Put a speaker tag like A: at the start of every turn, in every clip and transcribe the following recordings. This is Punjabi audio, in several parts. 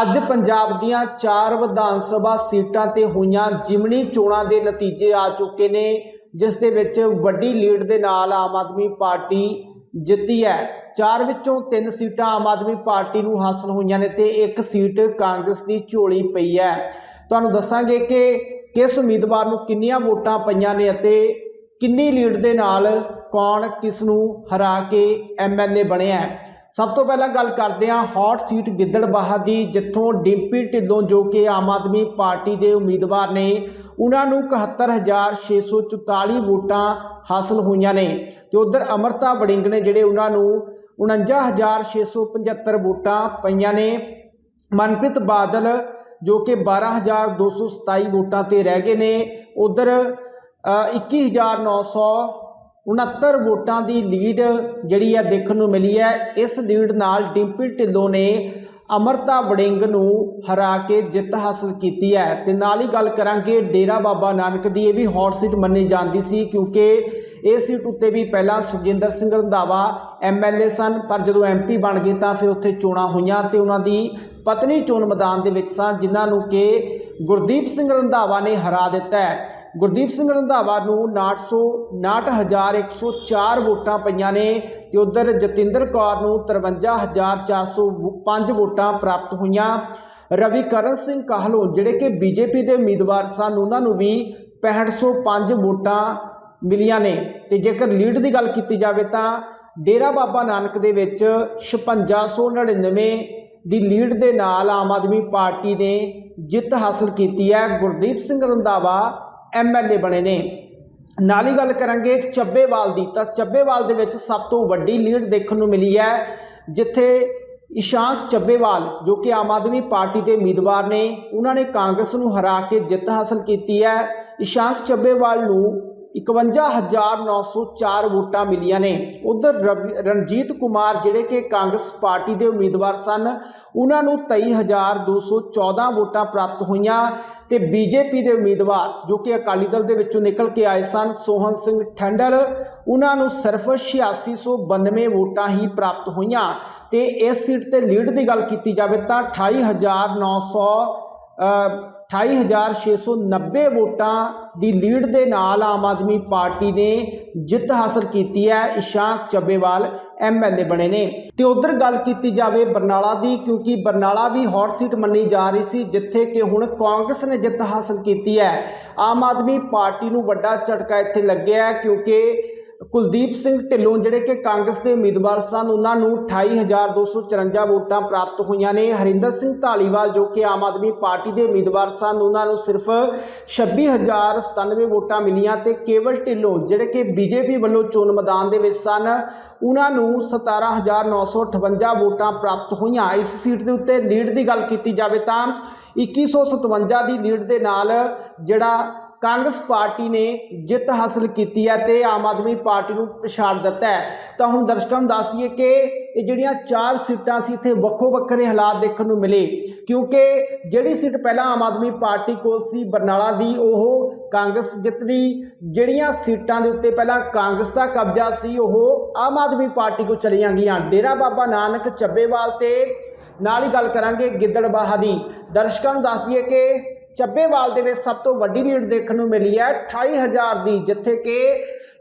A: ਅੱਜ ਪੰਜਾਬ ਦੀਆਂ ਚਾਰ ਵਿਧਾਨ ਸਭਾ ਸੀਟਾਂ ਤੇ ਹੋਈਆਂ ਜਿਮਣੀ ਚੋਣਾਂ ਦੇ ਨਤੀਜੇ ਆ ਚੁੱਕੇ ਨੇ, ਜਿਸ ਦੇ ਵਿੱਚ ਵੱਡੀ ਲੀਡ ਦੇ ਨਾਲ ਆਮ ਆਦਮੀ ਪਾਰਟੀ ਜਿੱਤੀ ਹੈ। ਚਾਰ ਵਿੱਚੋਂ ਤਿੰਨ ਸੀਟਾਂ ਆਮ ਆਦਮੀ ਪਾਰਟੀ ਨੂੰ ਹਾਸਲ ਹੋਈਆਂ ਨੇ ਤੇ ਇੱਕ ਸੀਟ ਕਾਂਗਰਸ ਦੀ ਝੋਲੀ ਪਈ ਹੈ। ਤੁਹਾਨੂੰ ਦੱਸਾਂਗੇ ਕਿ ਕਿਸ ਉਮੀਦਵਾਰ ਨੂੰ ਕਿੰਨੀਆਂ ਵੋਟਾਂ ਪਈਆਂ ਨੇ ਅਤੇ ਕਿੰਨੀ ਲੀਡ ਦੇ ਨਾਲ ਕੌਣ ਕਿਸ ਨੂੰ ਹਰਾ ਕੇ ਐਮਐਲਏ ਬਣਿਆ ਹੈ। ਸਭ ਤੋਂ ਪਹਿਲਾਂ ਗੱਲ ਕਰਦੇ ਹਾਂ ਹੌਟ ਸੀਟ ਗਿੱਦੜਬਾਹਾ ਦੀ, ਜਿੱਥੋਂ ਡਿੰਪੀ ਢਿੱਲੋਂ ਜੋ ਕਿ ਆਮ ਆਦਮੀ ਪਾਰਟੀ ਦੇ ਉਮੀਦਵਾਰ ਨੇ, ਉਹਨਾਂ ਨੂੰ 71644 ਵੋਟਾਂ ਹਾਸਲ ਹੋਈਆਂ ਨੇ। ਤੇ ਉਧਰ ਅਮਰਤਾ ਬੜਿੰਗ ਨੇ ਜਿਹੜੇ ਉਹਨਾਂ ਨੂੰ 49675 ਵੋਟਾਂ ਪਈਆਂ ਨੇ। ਮਨਪ੍ਰੀਤ ਬਾਦਲ ਜੋ ਕਿ 12227 ਵੋਟਾਂ ਤੇ ਰਹਿ ਗਏ ਨੇ। ਉਧਰ 21969 ਵੋਟਾਂ ਦੀ ਲੀਡ ਜਿਹੜੀ ਹੈ ਦੇਖਣ ਨੂੰ ਮਿਲੀ ਹੈ। ਇਸ ਲੀਡ ਨਾਲ ਡਿੰਪੀ ਢਿੱਲੋਂ ਨੇ ਅਮਰਤਾ ਵੜਿੰਗ ਨੂੰ ਹਰਾ ਕੇ ਜਿੱਤ ਹਾਸਲ ਕੀਤੀ ਹੈ। ਤੇ ਨਾਲ ਹੀ ਗੱਲ ਕਰਾਂਗੇ ਡੇਰਾ ਬਾਬਾ ਨਾਨਕ ਦੀ। ਇਹ ਵੀ ਹੌਟ ਸੀਟ ਮੰਨੀ ਜਾਂਦੀ ਸੀ ਕਿਉਂਕਿ ਇਹ ਸੀਟ ਉੱਤੇ ਵੀ ਪਹਿਲਾਂ ਸੁਖਜਿੰਦਰ ਸਿੰਘ ਰੰਧਾਵਾ ਐਮਐਲਏ ਸਨ, ਪਰ ਜਦੋਂ ਐਮਪੀ ਬਣ ਗਏ ਤਾਂ ਫਿਰ ਉੱਥੇ ਚੋਣਾਂ ਹੋਈਆਂ ਤੇ ਉਹਨਾਂ ਦੀ ਪਤਨੀ ਚੋਣ ਮੈਦਾਨ ਦੇ ਵਿੱਚ ਸਨ ਜਿਨ੍ਹਾਂ ਨੂੰ ਕਿ ਗੁਰਦੀਪ ਸਿੰਘ ਰੰਧਾਵਾ ਨੇ ਹਰਾ ਦਿੱਤਾ ਹੈ। ਗੁਰਦੀਪ ਸਿੰਘ ਰੰਧਾਵਾ ਨੂੰ 96104 ਵੋਟਾਂ ਪਈਆਂ ਨੇ ਤੇ ਉਧਰ ਜਤਿੰਦਰ ਕੌਰ ਨੂੰ 53405 ਵੋਟਾਂ ਪ੍ਰਾਪਤ ਹੋਈਆਂ। ਰਵੀ ਕਰਨ ਸਿੰਘ ਕਾਹਲੋਂ, ਜਿਹੜੇ ਕਿ ਬੀਜੇਪੀ ਦੇ ਉਮੀਦਵਾਰ ਸਨ, ਉਹਨਾਂ ਨੂੰ ਵੀ 6505 ਵੋਟਾਂ ਮਿਲੀਆਂ ਨੇ। ਤੇ ਜੇਕਰ ਲੀਡ ਦੀ ਗੱਲ ਕੀਤੀ ਜਾਵੇ ਤਾਂ ਡੇਰਾ ਬਾਬਾ ਨਾਨਕ ਦੇ ਵਿੱਚ 5699 ਦੀ ਲੀਡ ਦੇ ਨਾਲ ਆਮ ਆਦਮੀ ਪਾਰਟੀ ਨੇ ਜਿੱਤ ਹਾਸਲ ਕੀਤੀ ਹੈ। ਗੁਰਦੀਪ ਸਿੰਘ ਰੰਧਾਵਾ ਐਮਐਲਏ ਬਣੇ ਨੇ। ਨਾਲ ਹੀ ਗੱਲ ਕਰਾਂਗੇ ਚੱਬੇਵਾਲ ਦੀ। ਤਾਂ ਚੱਬੇਵਾਲ ਦੇ ਵਿੱਚ ਸਭ ਤੋਂ ਵੱਡੀ ਲੀਡ ਦੇਖਣ ਨੂੰ ਮਿਲੀ ਹੈ, ਜਿੱਥੇ ਇਸ਼ਾਂਕ ਚੱਬੇਵਾਲ, ਜੋ ਕਿ ਆਮ ਆਦਮੀ ਪਾਰਟੀ ਦੇ ਉਮੀਦਵਾਰ ਨੇ, ਉਹਨਾਂ ਨੇ ਕਾਂਗਰਸ ਨੂੰ ਹਰਾ ਕੇ ਜਿੱਤ ਹਾਸਲ ਕੀਤੀ ਹੈ। ਇਸ਼ਾਂਕ ਚੱਬੇਵਾਲ ਨੂੰ 51904 ਵੋਟਾਂ ਮਿਲੀਆਂ ਨੇ। ਉਧਰ ਰਣਜੀਤ ਕੁਮਾਰ ਜਿਹੜੇ ਕਿ ਕਾਂਗਰਸ ਪਾਰਟੀ ਦੇ ਉਮੀਦਵਾਰ ਸਨ, ਉਹਨਾਂ ਨੂੰ 23214 ਵੋਟਾਂ ਪ੍ਰਾਪਤ ਹੋਈਆਂ ਤੇ ਬੀਜੇਪੀ ਦੇ ਉਮੀਦਵਾਰ ਜੋ ਕਿ ਅਕਾਲੀ ਦਲ ਦੇ ਵਿੱਚੋਂ ਨਿਕਲ ਕੇ ਆਏ ਸਨ ਸੋਹਨ ਸਿੰਘ ਠੰਡਲ, ਉਹਨਾਂ ਨੂੰ ਸਿਰਫ 8692 ਵੋਟਾਂ ਹੀ ਪ੍ਰਾਪਤ ਹੋਈਆਂ ਤੇ ਇਸ ਸੀਟ ਤੇ ਲੀਡ ਦੀ ਗੱਲ ਕੀਤੀ ਜਾਵੇ ਤਾਂ 28900 28690 ਵੋਟਾਂ ਦੀ ਲੀਡ ਦੇ ਨਾਲ ਆਮ ਆਦਮੀ ਪਾਰਟੀ ਨੇ ਜਿੱਤ ਹਾਸਲ ਕੀਤੀ ਹੈ। ਇਸ਼ਾਕ ਚੱਬੇਵਾਲ ਐਮਐਲਏ ਬਣੇ ਨੇ। ਤੇ ਉਧਰ ਗੱਲ ਕੀਤੀ ਜਾਵੇ ਬਰਨਾਲਾ ਦੀ, ਕਿਉਂਕਿ ਬਰਨਾਲਾ ਵੀ ਹੌਟ ਸੀਟ ਮੰਨੀ ਜਾ ਰਹੀ ਸੀ, ਜਿੱਥੇ ਕਿ ਹੁਣ ਕਾਂਗਰਸ ਨੇ ਜਿੱਤ ਹਾਸਲ ਕੀਤੀ ਹੈ। ਆਮ ਆਦਮੀ ਪਾਰਟੀ ਨੂੰ ਵੱਡਾ ਝਟਕਾ ਇੱਥੇ ਲੱਗਿਆ ਕਿਉਂਕਿ ਕੁਲਦੀਪ ਸਿੰਘ ਢਿੱਲੋਂ ਜਿਹੜੇ ਕਿ ਕਾਂਗਰਸ ਦੇ ਉਮੀਦਵਾਰ ਸਨ, ਉਹਨਾਂ ਨੂੰ 28254 ਵੋਟਾਂ ਪ੍ਰਾਪਤ ਹੋਈਆਂ ਨੇ। ਹਰਿੰਦਰ ਸਿੰਘ ਢਾਲੀਵਾਲ ਜੋ ਕਿ ਆਮ ਆਦਮੀ ਪਾਰਟੀ ਦੇ ਉਮੀਦਵਾਰ ਸਨ, ਉਹਨਾਂ ਨੂੰ ਸਿਰਫ 26097 ਵੋਟਾਂ ਮਿਲੀਆਂ ਤੇ ਕੇਵਲ ਢਿੱਲੋਂ ਜਿਹੜੇ ਕਿ ਬੀਜੇਪੀ ਵੱਲੋਂ ਚੋਣ ਮੈਦਾਨ ਦੇ ਵਿੱਚ ਸਨ, ਉਹਨਾਂ ਨੂੰ 17958 ਵੋਟਾਂ ਪ੍ਰਾਪਤ ਹੋਈਆਂ। ਇਸ ਸੀਟ ਦੇ ਉੱਤੇ ਲੀਡ ਦੀ ਗੱਲ ਕੀਤੀ ਜਾਵੇ ਤਾਂ 2157 ਦੀ ਲੀਡ ਦੇ ਨਾਲ ਜਿਹੜਾ ਕਾਂਗਰਸ ਪਾਰਟੀ ਨੇ ਜਿੱਤ ਹਾਸਲ ਕੀਤੀ ਹੈ ਤੇ ਆਮ ਆਦਮੀ ਪਾਰਟੀ ਨੂੰ ਪਛਾੜ ਦਿੱਤਾ ਹੈ। ਤਾਂ ਹੁਣ ਦਰਸ਼ਕਾਂ ਨੂੰ ਦੱਸ ਦਈਏ ਕਿ ਇਹ ਜਿਹੜੀਆਂ ਚਾਰ ਸੀਟਾਂ ਸੀ, ਇੱਥੇ ਵੱਖੋ ਵੱਖਰੇ ਹਾਲਾਤ ਦੇਖਣ ਨੂੰ ਮਿਲੇ। ਕਿਉਂਕਿ ਜਿਹੜੀ ਸੀਟ ਪਹਿਲਾਂ ਆਮ ਆਦਮੀ ਪਾਰਟੀ ਕੋਲ ਸੀ, ਬਰਨਾਲਾ ਦੀ, ਉਹ ਕਾਂਗਰਸ ਜਿੱਤਦੀ। ਜਿਹੜੀਆਂ ਸੀਟਾਂ ਦੇ ਉੱਤੇ ਪਹਿਲਾਂ ਕਾਂਗਰਸ ਦਾ ਕਬਜ਼ਾ ਸੀ, ਉਹ ਆਮ ਆਦਮੀ ਪਾਰਟੀ ਕੋਲ ਚਲੀਆਂ ਗਈਆਂ। ਡੇਰਾ ਬਾਬਾ ਨਾਨਕ, ਚੱਬੇਵਾਲ ਤੇ ਨਾਲ ਹੀ ਗੱਲ ਕਰਾਂਗੇ ਗਿੱਦੜਬਾਹਾ ਦੀ। ਦਰਸ਼ਕਾਂ ਨੂੰ ਦੱਸ ਦਈਏ ਕਿ ਚੱਬੇਵਾਲ ਦੇ ਵਿੱਚ ਸਭ ਤੋਂ ਵੱਡੀ ਲੀਡ ਦੇਖਣ ਨੂੰ ਮਿਲੀ ਹੈ। 28000 ਦੀ, ਜਿੱਥੇ ਕਿ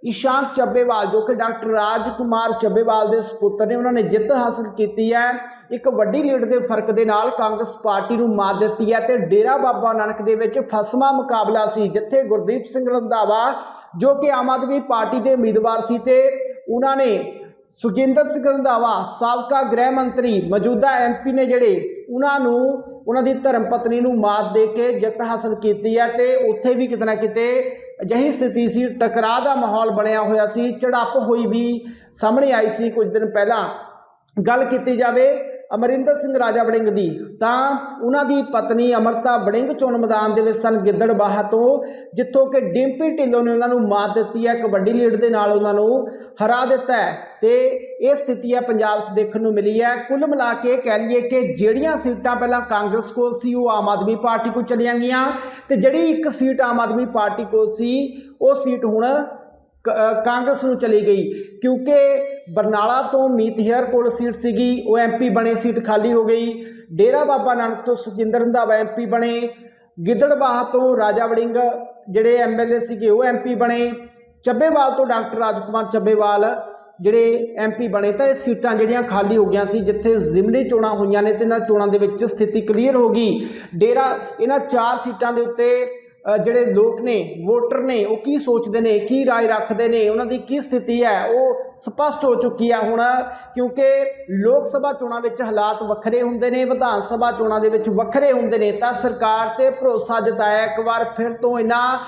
A: ਇਸ਼ਾਂਕ ਚੱਬੇਵਾਲ, ਜੋ ਕਿ ਡਾਕਟਰ ਰਾਜ ਕੁਮਾਰ ਚੱਬੇਵਾਲ ਦੇ ਸੁਪੁੱਤਰ ਨੇ, ਉਹਨਾਂ ਨੇ ਜਿੱਤ ਹਾਸਲ ਕੀਤੀ ਹੈ। ਇੱਕ ਵੱਡੀ ਲੀਡ ਦੇ ਫ਼ਰਕ ਦੇ ਨਾਲ ਕਾਂਗਰਸ ਪਾਰਟੀ ਨੂੰ ਮਾਤ ਦਿੱਤੀ ਹੈ ਤੇ ਡੇਰਾ ਬਾਬਾ ਨਾਨਕ ਦੇ ਵਿੱਚ ਫਸਮਾ ਮੁਕਾਬਲਾ ਸੀ, ਜਿੱਥੇ ਗੁਰਦੀਪ ਸਿੰਘ ਰੰਧਾਵਾ, ਜੋ ਕਿ ਆਮ ਆਦਮੀ ਪਾਰਟੀ ਦੇ ਉਮੀਦਵਾਰ ਸੀ ਤੇ ਉਹਨਾਂ ਨੇ ਸੁਖਜਿੰਦਰ ਸਿੰਘ ਰੰਧਾਵਾ, ਸਾਬਕਾ ਗ੍ਰਹਿ ਮੰਤਰੀ, ਮੌਜੂਦਾ ਐਮਪੀ ਨੇ ਜਿਹੜੇ, ਉਹਨਾਂ ਨੂੰ ਉਹਨਾਂ ਦੀ ਧਰਮ ਪਤਨੀ ਨੂੰ ਮਾਤ ਦੇ ਕੇ ਜਿੱਤ ਹਾਸਲ ਕੀਤੀ ਹੈ ਤੇ ਉੱਥੇ ਵੀ ਕਿਤੇ ਨਾ ਕਿਤੇ ਅਜਿਹੀ ਸਥਿਤੀ ਸੀ, ਟਕਰਾਅ ਦਾ ਮਾਹੌਲ ਬਣਿਆ ਹੋਇਆ ਸੀ, ਝੜਪ ਹੋਈ ਵੀ ਸਾਹਮਣੇ ਆਈ ਸੀ ਕੁਝ ਦਿਨ ਪਹਿਲਾਂ। ਗੱਲ ਕੀਤੀ ਜਾਵੇ ਅਮਰਿੰਦਰ ਸਿੰਘ ਰਾਜਾ ਵੜਿੰਗ ਦੀ। ਤਾਂ ਉਹਨਾਂ ਦੀ ਪਤਨੀ ਅਮਰਤਾ ਵੜਿੰਗ ਚੋਣ ਮੈਦਾਨ ਦੇ ਵਿੱਚ ਸਨ ਗਿੱਦੜਬਾਹਾ ਤੋਂ, ਜਿੱਥੋਂ ਕਿ ਡਿੰਪੀ ਢਿੱਲੋਂ ਨੇ ਉਹਨਾਂ ਨੂੰ ਮਾਤ ਦਿੱਤੀ ਹੈ, ਕਬੱਡੀ ਵੱਡੀ ਲੀਡ ਦੇ ਨਾਲ ਉਹਨਾਂ ਨੂੰ ਹਰਾ ਦਿੱਤਾ ਹੈ। ਤੇ ਇਹ ਸਥਿਤੀ ਹੈ, ਪੰਜਾਬ 'ਚ ਦੇਖਣ ਨੂੰ ਮਿਲੀ ਹੈ। ਕੁੱਲ ਮਿਲਾ ਕੇ ਕਹਿ ਲਈਏ ਕਿ ਜਿਹੜੀਆਂ ਸੀਟਾਂ ਪਹਿਲਾਂ ਕਾਂਗਰਸ ਕੋਲ ਸੀ, ਉਹ ਆਮ ਆਦਮੀ ਪਾਰਟੀ ਕੋਲ ਚਲੀਆਂ ਗਈਆਂ। ਤੇ ਜਿਹੜੀ ਇੱਕ ਸੀਟ ਆਮ ਆਦਮੀ ਪਾਰਟੀ ਕੋਲ ਸੀ, ਉਹ ਸੀਟ ਹੁਣ ਕਾਂਗਰਸ ਨੂੰ ਚਲੀ ਗਈ। ਕਿਉਂਕਿ ਬਰਨਾਲਾ ਤੋਂ ਮੀਤ ਹੇਅਰ ਕੋਲ ਸੀਟ ਸੀਗੀ, ਉਹ ਐਮਪੀ ਬਣੇ, ਸੀਟ ਖਾਲੀ ਹੋ ਗਈ। ਡੇਰਾ ਬਾਬਾ ਨਾਨਕ ਤੋਂ ਸੁਖਜਿੰਦਰ ਰੰਧਾਵਾ ਐਮਪੀ ਬਣੇ। ਗਿੱਦੜਬਾਹਾ ਤੋਂ ਰਾਜਾ ਵੜਿੰਗ ਜਿਹੜੇ ਐਮਐਲਏ ਸੀਗੇ, ਉਹ ਐਮਪੀ ਬਣੇ। ਚੱਬੇਵਾਲ ਤੋਂ ਡਾਕਟਰ ਰਾਜਕੁਮਾਰ ਚੱਬੇਵਾਲ ਜਿਹੜੇ ਐਮਪੀ ਬਣੇ, ਤਾਂ ਇਹ ਸੀਟਾਂ ਜਿਹੜੀਆਂ ਖਾਲੀ ਹੋ ਗਈਆਂ ਸੀ, ਜਿੱਥੇ ਜ਼ਿਮਨੀ ਚੋਣਾਂ ਹੋਈਆਂ ਨੇ, ਤੇ ਇਹਨਾਂ ਚੋਣਾਂ ਦੇ ਵਿੱਚ ਸਥਿਤੀ ਕਲੀਅਰ ਹੋ ਗਈ। ਡੇਰਾ, ਇਹਨਾਂ ਚਾਰ ਸੀਟਾਂ ਦੇ ਉੱਤੇ ਜਿਹੜੇ ਲੋਕ ਨੇ ਵੋਟਰ ਨੇ ਉਹ ਕੀ ਸੋਚਦੇ ਨੇ ਕੀ رائے ਰੱਖਦੇ ਨੇ ਉਹਨਾਂ ਦੀ ਕੀ ਸਥਿਤੀ ਹੈ ਉਹ ਸਪਸ਼ਟ ਹੋ ਚੁੱਕੀ ਹੈ ਹੁਣ ਕਿਉਂਕਿ ਲੋਕ ਸਭਾ ਚੋਣਾਂ ਵਿੱਚ ਹਾਲਾਤ ਵੱਖਰੇ ਹੁੰਦੇ ਨੇ ਵਿਧਾਨ ਸਭਾ ਚੋਣਾਂ ਦੇ ਵਿੱਚ ਵੱਖਰੇ ਹੁੰਦੇ ਨੇ ਤਾਂ ਸਰਕਾਰ ਤੇ ਭਰੋਸਾ ਜਤਾਇਆ ਇੱਕ ਵਾਰ ਫਿਰ ਤੋਂ ਇਹਨਾਂ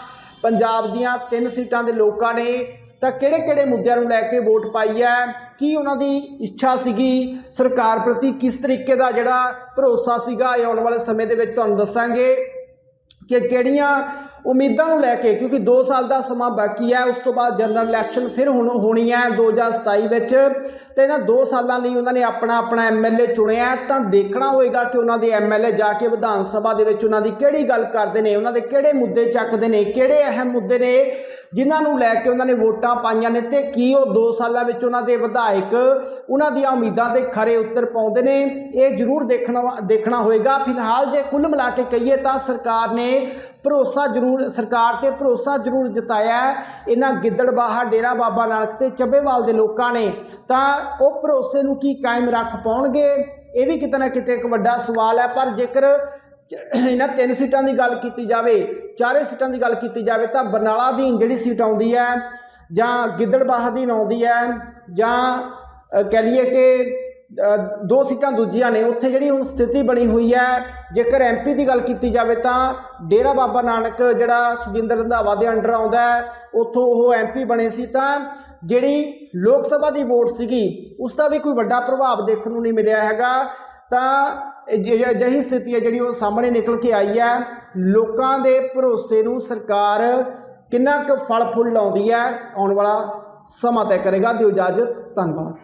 A: ਪੰਜਾਬ ਦੀਆਂ ਤਿੰਨ ਸੀਟਾਂ ਦੇ ਲੋਕਾਂ ਨੇ ਤਾਂ ਕਿਹੜੇ-ਕਿਹੜੇ ਮੁੱਦਿਆਂ ਨੂੰ ਲੈ ਕੇ ਵੋਟ ਪਾਈ ਹੈ ਕੀ ਉਹਨਾਂ ਦੀ ਇੱਛਾ ਸੀਗੀ ਸਰਕਾਰ ਪ੍ਰਤੀ ਕਿਸ ਤਰੀਕੇ ਦਾ ਜਿਹੜਾ ਭਰੋਸਾ ਸੀਗਾ ਇਹ ਆਉਣ ਵਾਲੇ ਸਮੇਂ ਦੇ ਵਿੱਚ ਤੁਹਾਨੂੰ ਦੱਸਾਂਗੇ ਕਿ ਕਿਹੜੀਆਂ ਉਮੀਦਾਂ ਨੂੰ ਲੈ ਕੇ, ਕਿਉਂਕਿ 2 ਸਾਲ ਦਾ ਸਮਾਂ ਬਾਕੀ ਹੈ, ਉਸ ਤੋਂ ਬਾਅਦ ਜਨਰਲ ਇਲੈਕਸ਼ਨ ਫਿਰ ਹੁਣ ਹੋਣੀ ਹੈ 2027 ਵਿੱਚ। ਤੇ ਇਹਨਾਂ 2 ਸਾਲਾਂ ਲਈ ਉਹਨਾਂ ਨੇ ਆਪਣਾ ਆਪਣਾ ਐਮਐਲਏ ਚੁਣਿਆ ਤਾਂ ਦੇਖਣਾ ਹੋਏਗਾ ਕਿ ਉਹਨਾਂ ਦੇ ਐਮਐਲਏ ਜਾ ਕੇ ਵਿਧਾਨ ਸਭਾ ਦੇ ਵਿੱਚ ਉਹਨਾਂ ਦੀ ਕਿਹੜੀ ਗੱਲ ਕਰਦੇ ਨੇ, ਉਹਨਾਂ ਦੇ ਕਿਹੜੇ ਮੁੱਦੇ ਚੱਕਦੇ ਨੇ, ਕਿਹੜੇ ਅਹਿਮ ਮੁੱਦੇ ਨੇ ਜਿਨ੍ਹਾਂ ਨੂੰ ਲੈ ਕੇ ਉਹਨਾਂ ਨੇ ਵੋਟਾਂ ਪਾਈਆਂ ਨੇ ਤੇ ਕੀ ਉਹ 2 ਸਾਲਾਂ ਵਿੱਚ ਉਹਨਾਂ ਦੇ ਵਿਧਾਇਕ ਉਹਨਾਂ ਦੀਆਂ ਉਮੀਦਾਂ ਤੇ ਖਰੇ ਉੱਤਰ ਪਾਉਂਦੇ ਨੇ, ਇਹ ਜ਼ਰੂਰ ਦੇਖਣਾ ਦੇਖਣਾ ਹੋਏਗਾ। ਫਿਲਹਾਲ ਜੇ ਕੁੱਲ ਮਿਲਾ ਕੇ ਕਹੀਏ ਤਾਂ ਸਰਕਾਰ ਨੇ ਭਰੋਸਾ ਜ਼ਰੂਰ, ਸਰਕਾਰ ਤੇ ਭਰੋਸਾ ਜ਼ਰੂਰ ਜਤਾਇਆ ਹੈ। ਇਹਨਾਂ ਗਿੱਦੜਬਾਹਾ ਡੇਰਾ ਬਾਬਾ ਨਾਨਕ ਤੇ ਚੱਬੇਵਾਲ ਦੇ ਲੋਕਾਂ ਨੇ ਤਾਂ ਉਹ ਭਰੋਸੇ ਨੂੰ ਕੀ ਕਾਇਮ ਰੱਖ ਪਾਉਣਗੇ? ਇਹ ਵੀ ਕਿਤੇ ਨਾ ਕਿਤੇ ਇੱਕ ਵੱਡਾ ਸਵਾਲ ਹੈ। ਪਰ ਜੇਕਰ ਇਹਨਾਂ ਤਿੰਨ ਸੀਟਾਂ ਦੀ ਗੱਲ ਕੀਤੀ ਜਾਵੇ ਚਾਰੇ ਸੀਟਾਂ ਦੀ ਗੱਲ ਕੀਤੀ ਜਾਵੇ ਤਾਂ ਬਰਨਾਲਾ ਦੀ ਜਿਹੜੀ ਸੀਟ ਆਉਂਦੀ ਹੈ ਜਾਂ ਗਿੱਦੜਬਾਹ ਦੀ ਆਉਂਦੀ ਹੈ ਜਾਂ ਅ, ਕਹਿ ਲਈਏ ਕਿ ਦੋ ਸੀਟਾਂ ਦੂਜੀਆਂ ਨੇ ਉੱਥੇ ਜਿਹੜੀ ਹੁਣ ਸਥਿਤੀ ਬਣੀ ਹੋਈ ਹੈ ਜੇਕਰ ਐਮਪੀ ਦੀ ਗੱਲ ਕੀਤੀ ਜਾਵੇ ਤਾਂ ਡੇਰਾ ਬਾਬਾ ਨਾਨਕ ਜਿਹੜਾ ਸੁਖਜਿੰਦਰ ਰੰਧਾਵਾ ਦੇ ਅੰਡਰ ਆਉਂਦਾ ਹੈ ਉੱਥੋਂ ਉਹ ਐਮਪੀ ਬਣੇ ਸੀ ਤਾਂ ਜਿਹੜੀ ਲੋਕ ਸਭਾ ਦੀ ਵੋਟ ਸੀਗੀ ਉਸ ਦਾ ਵੀ ਕੋਈ ਵੱਡਾ ਪ੍ਰਭਾਵ ਦੇਖਣ ਨੂੰ ਨਹੀਂ ਮਿਲਿਆ ਹੈਗਾ। ਤਾਂ ਜਿਹੀ ਅਜਿਹੀ ਸਥਿਤੀ ਹੈ ਜਿਹੜੀ ਉਹ ਸਾਹਮਣੇ ਨਿਕਲ ਕੇ ਆਈ ਹੈ। ਲੋਕਾਂ ਦੇ ਭਰੋਸੇ ਨੂੰ ਸਰਕਾਰ ਕਿੰਨਾ ਕੁ ਫਲ ਫੁੱਲ ਲਾਉਂਦੀ ਹੈ, ਆਉਣ ਵਾਲਾ ਸਮਾਂ ਤੈਅ ਕਰੇਗਾ। ਦਿਓ ਇਜਾਜ਼ਤ, ਧੰਨਵਾਦ।